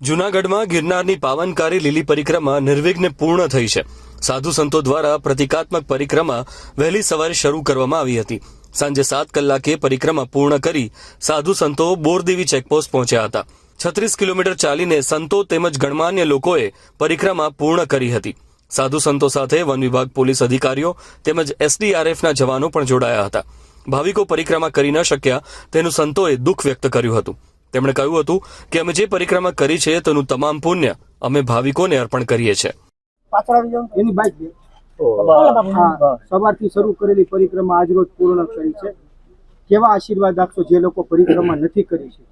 જૂનાગઢમાં ગિરનારની પાવનકારી લીલી પરિક્રમા નિર્વિઘ્ને પૂર્ણ થઈ છે. સાધુ સંતો દ્વારા પ્રતિકાત્મક પરિક્રમા વહેલી સવારે શરૂ કરવામાં આવી હતી. સાંજે સાત કલાકે પરિક્રમા પૂર્ણ કરી સાધુ સંતો બોરદેવી ચેકપોસ્ટ પહોંચ્યા હતા. છત્રીસ કિલોમીટર ચાલીને સંતો તેમજ ગણમાન્ય લોકોએ પરિક્રમા પૂર્ણ કરી હતી. સાધુ સંતો સાથે વન વિભાગ પોલીસ અધિકારીઓ તેમજ એસડીઆરએફના જવાનો પણ જોડાયા હતા. ભાવિકો પરિક્રમા કરી ન શક્યા તેનું સંતોએ દુઃખ વ્યક્ત કર્યું હતું. તેમણે કહ્યું હતું કે અમે જે પરિક્રમા કરી છે તેનું તમામ પુણ્ય અમે ભાવિકોને અર્પણ કરીએ છીએ. સવારથી શરૂ કરેલી પરિક્રમા આજ રોજ પૂર્ણ કરી છે. કેવા આશીર્વાદ આપશો જે લોકો પરિક્રમા નથી કરી શકે?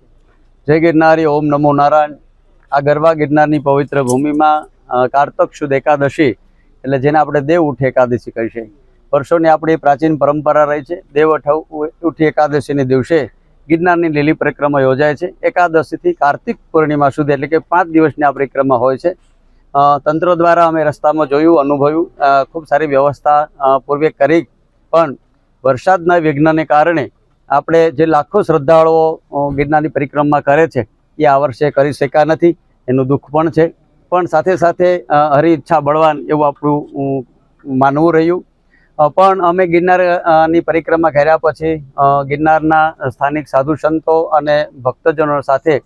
જય ગિરનારી ઓમ નમો નારાયણ. આ ગરવા ગિરનારની પવિત્ર ભૂમિમાં કારતક શુદ્ધ એકાદશી એટલે જેને આપણે દેવ ઉઠી એકાદશી કહી છે. વર્ષોની આપણી પ્રાચીન પરંપરા રહી છે. દેવ ઉઠ ઉઠી એકાદશીને દિવસે ગિરનારની લીલી પરિક્રમા યોજાય છે. એકાદશીથી કાર્તિક પૂર્ણિમા સુધી એટલે કે પાંચ દિવસની આ પરિક્રમા હોય છે. તંત્ર દ્વારા અમે રસ્તામાં જોયું, અનુભવ્યું. ખૂબ સારી વ્યવસ્થા પૂર્વે કરી. પણ વરસાદના વિઘ્નને કારણે આપણે જે લાખો શ્રદ્ધાળુઓ ગિરનારની પરિક્રમા કરે છે, એ આ વર્ષે કરી શક્યા નથી. એનું દુઃખ પણ છે. પણ સાથે સાથે હરિ ઈચ્છા બળવાન એવું આપણું માનવું રહ્યું. પણ અમે ગિરનારની પરિક્રમા કર્યા પછી ગિરનારના સ્થાનિક સાધુ સંતો અને ભક્તજનો સાથે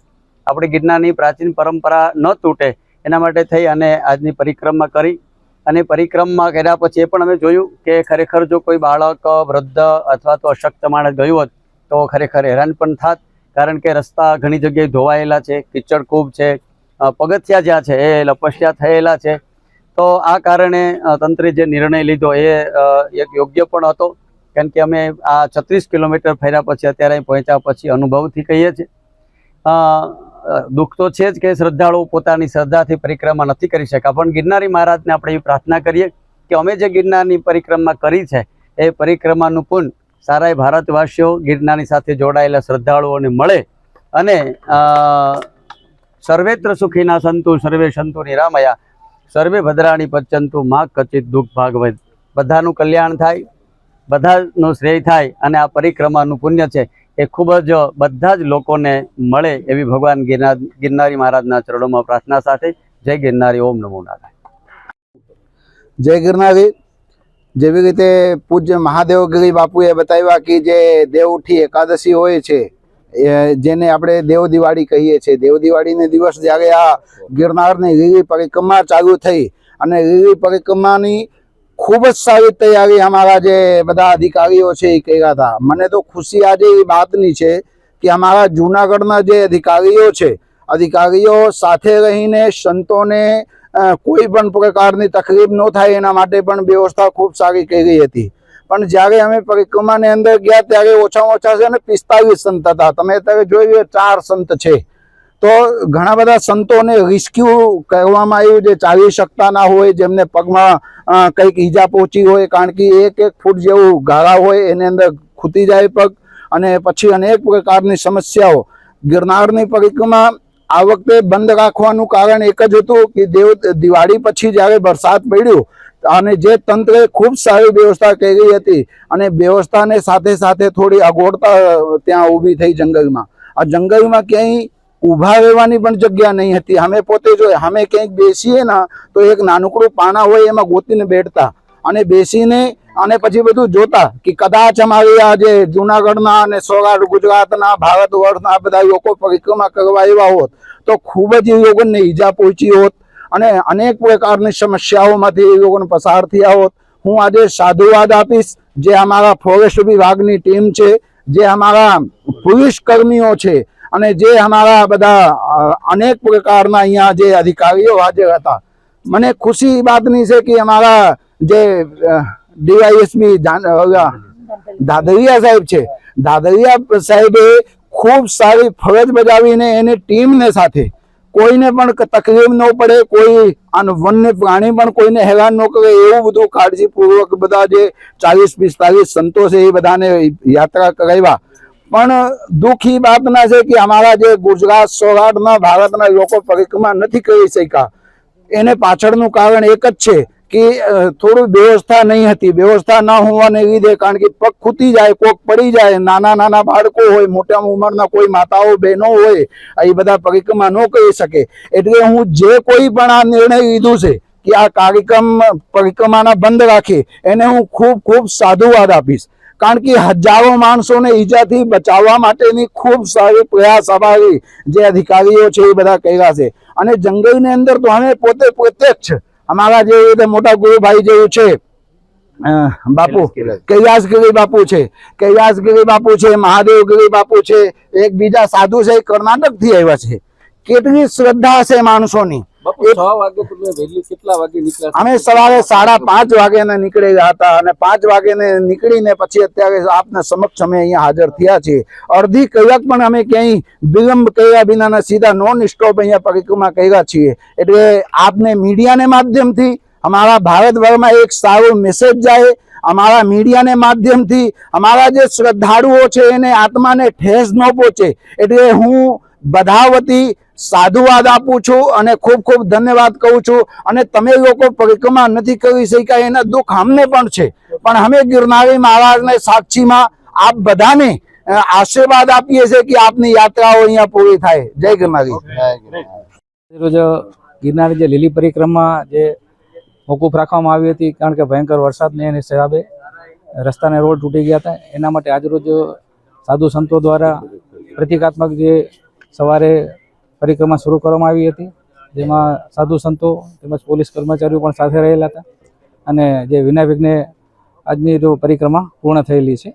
આપણે ગિરનારની પ્રાચીન પરંપરા ન તૂટે એના માટે થઈ અને આજની પરિક્રમા કરી. અને પરિક્રમા કર્યા પછી એ પણ અમે જોયું કે ખરેખર જો કોઈ બાળક, વૃદ્ધ અથવા તો અશક્ત માણસ ગયું હોત, તો ખરેખર હેરાન પણ થાત. કારણ કે રસ્તા ઘણી જગ્યાએ ધોવાયેલા છે, કિચડ ખૂબ છે પગથિયા જ્યાં છે એ લપસ્યા થયેલા છે. તો આ કારણે તંત્રે જે નિર્ણય લીધો એ એક યોગ્ય પણ હતો. કારણ કે અમે આ છત્રીસ કિલોમીટર ફર્યા પછી અત્યારે અહીં પહોંચ્યા પછી અનુભવથી કહીએ છીએ. દુઃખ તો છે જ કે શ્રદ્ધાળુઓ પોતાની શ્રદ્ધાથી પરિક્રમા નથી કરી શક્યા. પણ ગિરનારી મહારાજને આપણે એવી પ્રાર્થના કરીએ કે અમે જે ગિરનારની પરિક્રમા કરી છે, એ પરિક્રમાનું પુન સારા ભારતવાસીઓ ગિરનારની સાથે જોડાયેલા શ્રદ્ધાળુઓને મળે અને સર્વેત્ર સુખીના સંતુ, સર્વે સંતુ નિરામયા સર્વે ભદ્રાણી પચ્યંતુ મા કચિત દુઃખ ભાગવત. બધાનું કલ્યાણ થાય, બધાનું શ્રેય થાય અને આ પરિક્રમાનું પુણ્ય છે એ ખૂબ જ બધા જ લોકોને મળે એવી ભગવાન ગિરનાર, ગિરનારી મહારાજના ચરણોમાં પ્રાર્થના સાથે જય ગિરનારી, ઓમ નમો નારાયણ. જય ગિરનારી. જેવી રીતે પૂજ્ય મહાદેવ ગિરી બાપુએ બતાવ્યા કે જે દેવઉઠી એકાદશી હોય છે જેને આપણે દેવ દિવાળી કહીએ છીએ. દેવ દિવાળીને દિવસ જ્યારે આ ગિરનારની લીલી પરિક્રમા ચાલુ થઈ અને લીલી પરિક્રમાની ખૂબ જ સારી તૈયારી અમારા જે બધા અધિકારીઓ છે એ કર્યા હતા. મને તો ખુશી આજે એ વાતની છે કે અમારા જૂનાગઢના જે અધિકારીઓ છે, અધિકારીઓ સાથે રહીને સંતોને કોઈ પણ પ્રકારની તકલીફ ન થાય એના માટે પણ વ્યવસ્થા ખૂબ સારી કરી હતી. પણ જ્યારે અમે પરિક્રમાની અંદર ગયા ત્યારે ઓછામાં ઓછા છે ને પિસ્તાલીસ સંત હતા. તમે અત્યારે જોયું ચાર સંત છે. તો ઘણા બધા સંતોને રિસ્ક્યુ કરવામાં આવ્યું જે ચાલી શકતા ના હોય, જેમને પગમાં કંઈક ઈજા પહોંચી હોય, કારણ કે એક એક ફૂટ જેવું ગાળા હોય, એની અંદર ખૂટી જાય પગ. અને પછી અનેક પ્રકારની સમસ્યાઓ. ગિરનારની પરિક્રમા આ વખતે બંધ રાખવાનું કારણ એક જ હતું કે દેવ દિવાળી પછી જ્યારે વરસાદ પડ્યો અને જે તંત્રે ખૂબ સારી વ્યવસ્થા કરી હતી અને વ્યવસ્થાને સાથે સાથે થોડી અગવડતા ત્યાં ઊભી થઈ જંગલમાં. આ જંગલમાં ક્યાંય ઊભા રહેવાની પણ જગ્યા નહીં હતી. અમે પોતે જોઈએ અમે ક્યાંક બેસીએ ને, તો એક નાનકડું પાના હોય એમાં ગોતીને બેઠતા અને બેસીને અને પછી બધું જોતા કે કદાચ અમારી આ જે જુનાગઢના અને સૌરાષ્ટ્ર, ગુજરાતના, ભારત વર્ષના બધા લોકો પરિક્રમા કરવા આવ્યા હોત. તો ખૂબ જ એ લોકોને ઈજા પહોંચી હોત. અને અનેક પ્રકારની સમસ્યાઓમાંથી એ લોકોને પસાર થયા હોત. હું આજે સાધુવાદ આપીશ. જે અમારા ફોરેસ્ટ વિભાગની ટીમ છે, જે અમારા પોલીસ કર્મીઓ છે, અને જે અમારા બધા અનેક પ્રકારના અહીંયા જે અધિકારીઓ હાજર હતા. મને ખુશી વાતની છે કે અમારા જે ડીવાયએસપી દાદરિયા સાહેબ છે. દાદરિયા સાહેબે ખૂબ સારી ફરજ બજાવીને એની ટીમને સાથે કોઈને પણ તકલીફ ન પડે, કોઈ આન વન્ય પ્રાણી પણ કોઈને હેરાન ન કરે, એવું બધું કાળજીપૂર્વક બધા જે ચાલીસ પિસ્તાલીસ સંતો છે એ બધાને યાત્રા કરાવ્યા. પણ દુઃખી વાતના છે કે અમારા જે ગુજરાત સૌરાષ્ટ્રમાં ભારતના લોકો પરિક્રમા નથી કરી શક્યા. એને પાછળનું કારણ એક જ છે. કે થોડું વ્યવસ્થા નહીં હતી. વ્યવસ્થા ન હોવાને લીધે કારણ કે પગ ખૂતી જાય, કોક પડી જાય, નાના નાના બાળકો હોય મોટા ઉંમરના કોઈ માતાઓ, બહેનો હોય એ બધા પરિક્રમા ન કરી શકે. એટલે હું જે કોઈ પણ આ નિર્ણય લીધું છે કે આ કાર્યક્રમ, પરિક્રમાના બંધ રાખે, એને હું ખૂબ ખૂબ સાધુવાદ આપીશ. કારણ કે હજારો માણસોને ઈજાથી બચાવવા માટેની ખૂબ સારી પ્રયાસ અમારી જે અધિકારીઓ છે એ બધા કર્યા છે. અને જંગલની અંદર તો અમે પોતે પ્રત્યક્ષ અમારા જે રીતે મોટા ગુરુભાઈ જેવું છે. બાપુ કૈલાસગીરી બાપુ છે. કૈલાસગીરી બાપુ છે મહાદેવગીરી બાપુ છે. એક બીજા સાધુ છે કર્ણાટકથી આવ્યા છે. કેટલી શ્રદ્ધા છે માણસોની. અમે સવારે સાડા પાંચ વાગે નીકળ્યા હતા અને પાંચ વાગે નીકળીને પછી અત્યારે આપના સમક્ષ અમે અહીંયા હાજર થયા છીએ. અડધી કલાક પણ અમે ક્યાંય વિલંબ કર્યા વિનાના સીધા નોન સ્ટોપ અહીંયા પરિક્રમા કર્યા છીએ. એટલે આપને મીડિયાને માધ્યમથી અમારા ભારતભરમાં એક સારો મેસેજ જાય. અમારા મીડિયાને માધ્યમથી અમારા જે શ્રદ્ધાળુઓ છે એને આત્માને ઠેસ ન પહોંચે. એટલે હું બધા વતી સાધુવાદ આપું છું અને ખૂબ ખૂબ ધન્યવાદ કહું છું. અને તમે લોકો પરિક્રમા નથી કરી શક્યા એના દુઃખ અમને પણ છે. પણ અમે ગિરનારી મહારાજને સાક્ષીમાં આપ બધાને આશીર્વાદ આપીએ છીએ કે આપની યાત્રાઓ અહીંયા પૂરી થાય. જય ગિરનારી. રોજ ગિરનારની જે લીલી પરિક્રમા જે મોકૂફ રાખવામાં આવી હતી કારણ કે ભયંકર વરસાદને એની હિસાબે રસ્તાને રોડ તૂટી ગયા હતા. એના માટે આજરોજ સાધુ સંતો દ્વારા પ્રતિકાત્મક જે સવારે પરિક્રમા શરૂ કરવામાં આવી હતી. જેમાં સાધુ સંતો તેમજ પોલીસ કર્મચારીઓ પણ સાથે રહેલા હતા. અને જે વિના વિઘ્ને આજની પરિક્રમા પૂર્ણ થયેલી છે.